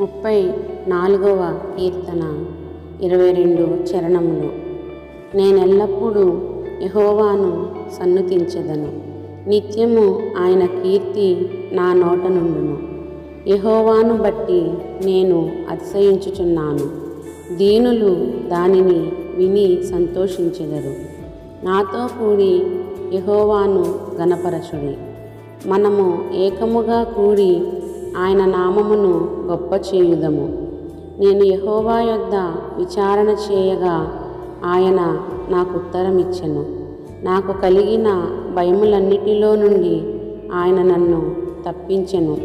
ముప్పై నాలుగవ కీర్తన ఇరవై రెండు చరణములు. నేనెల్లప్పుడూ యహోవాను సన్నుతించదను. నిత్యము ఆయన కీర్తి నా నోట నుండును. యహోవాను బట్టి నేను అతిశయించుచున్నాను. దీనులు దానిని విని సంతోషించెదరు. నాతో కూడి యహోవాను గణపరచుడి మనము ఏకముగా కూడి ఆయన నామమును గొప్ప చేయుదము. నేను యహోవా యొద్ద విచారణ చేయగా ఆయన నాకు ఉత్తరం ఇచ్చెను నాకు కలిగిన భయములన్నిటిలో నుండి ఆయన నన్ను తప్పించెను.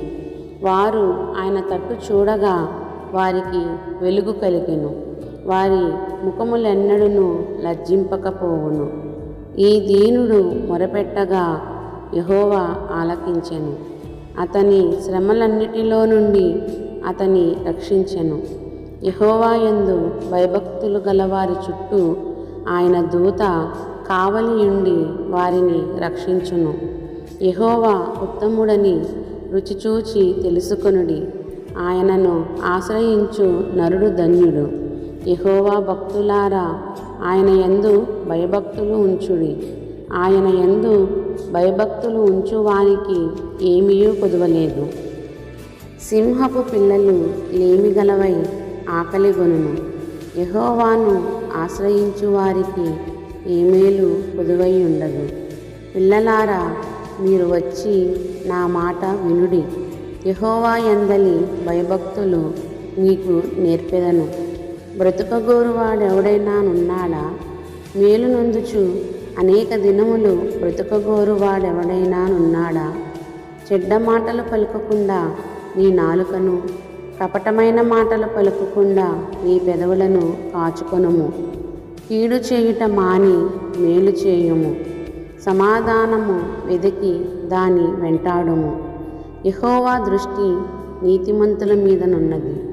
వారు ఆయన తట్టు చూడగా వారికి వెలుగు కలిగెను. వారి ముఖములెన్నడును లజ్జింపకపోవును. ఈ దీనుడు మొరపెట్టగా యహోవా ఆలకించెను. అతని శ్రమలన్నిటిలో నుండి అతని రక్షించెను. యహోవాయందు భయభక్తులు గలవారి చుట్టూ ఆయన దూత కావలియుండి వారిని రక్షించును. యహోవా ఉత్తముడని రుచిచూచి తెలుసుకొనుడి. ఆయనను ఆశ్రయించు నరుడు ధన్యుడు. యహోవా భక్తులారా ఆయన యందు భయభక్తులు ఉంచుడి. ఆయన యందు భయభక్తులు ఉంచువానికి ఏమీయూ కొదవలేదు. సింహపు పిల్లలు లేమిగలవై ఆకలిగొనును యెహోవాను ఆశ్రయించు వారికి ఏమేలు కొదువై ఉండదు. పిల్లలారా మీరు వచ్చి నా మాట వినుడి. యహోవా ఎందలి భయభక్తులు మీకు నేర్పెదను. బ్రతుకగోరువాడెవడైనా నున్నాడా మేలు నొందుచు అనేక దినములు బ్రతుకగోరువాడెవడైనా నున్నాడా? చెడ్డ మాటలు పలుకకుండా నీ నాలుకను కపటమైన మాటలు పలుకకుండా నీ పెదవులను కాచుకొనుము. కీడు చేయుట మాని మేలు చేయుము. సమాధానము వెదికి దాని వెంటాడుము. యెహోవా దృష్టి నీతిమంతుల మీదనున్నది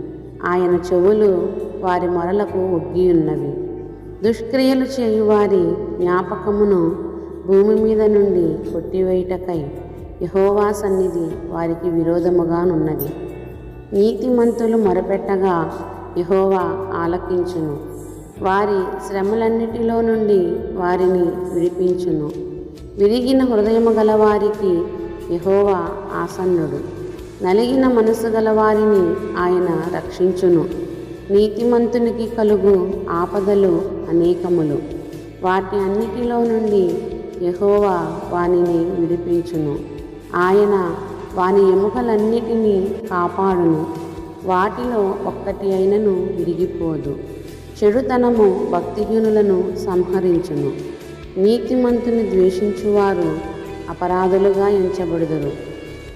ఆయన చెవులు వారి మొరలకు ఒగ్గియున్నవి దుష్క్రియలు చేయువారి జ్ఞాపకమును భూమి మీద నుండి కొట్టివేయుటకై యహోవా సన్నిధి వారికి విరోధముగానున్నది. నీతిమంతులు మొరపెట్టగా యహోవా ఆలకించును. వారి శ్రమలన్నిటిలో నుండి వారిని విడిపించును. విరిగిన హృదయము గల వారికి ఆసన్నుడు. నలిగిన మనసు గల వారిని ఆయన రక్షించును. నీతిమంతునికి కలుగు ఆపదలు అనేకములు. వాటి అన్నిటిలో నుండి యహోవా వానిని విడిపించును. ఆయన వాని ఎముకలన్నిటినీ కాపాడును. వాటిలో ఒక్కటి అయినను విరిగిపోదు. చెడుతనము భక్తిహీనులను సంహరించును. నీతిమంతుని ద్వేషించువారు అపరాధులుగా ఎంచబడుదురు.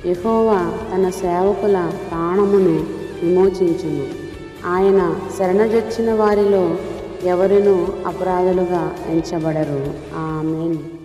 యహోవా తన సేవకుల ప్రాణమును విమోచించును. ఆయన శరణజొచ్చిన వారిలో ఎవరినూ అపరాధులుగా ఎంచబడరు. ఆమెన్.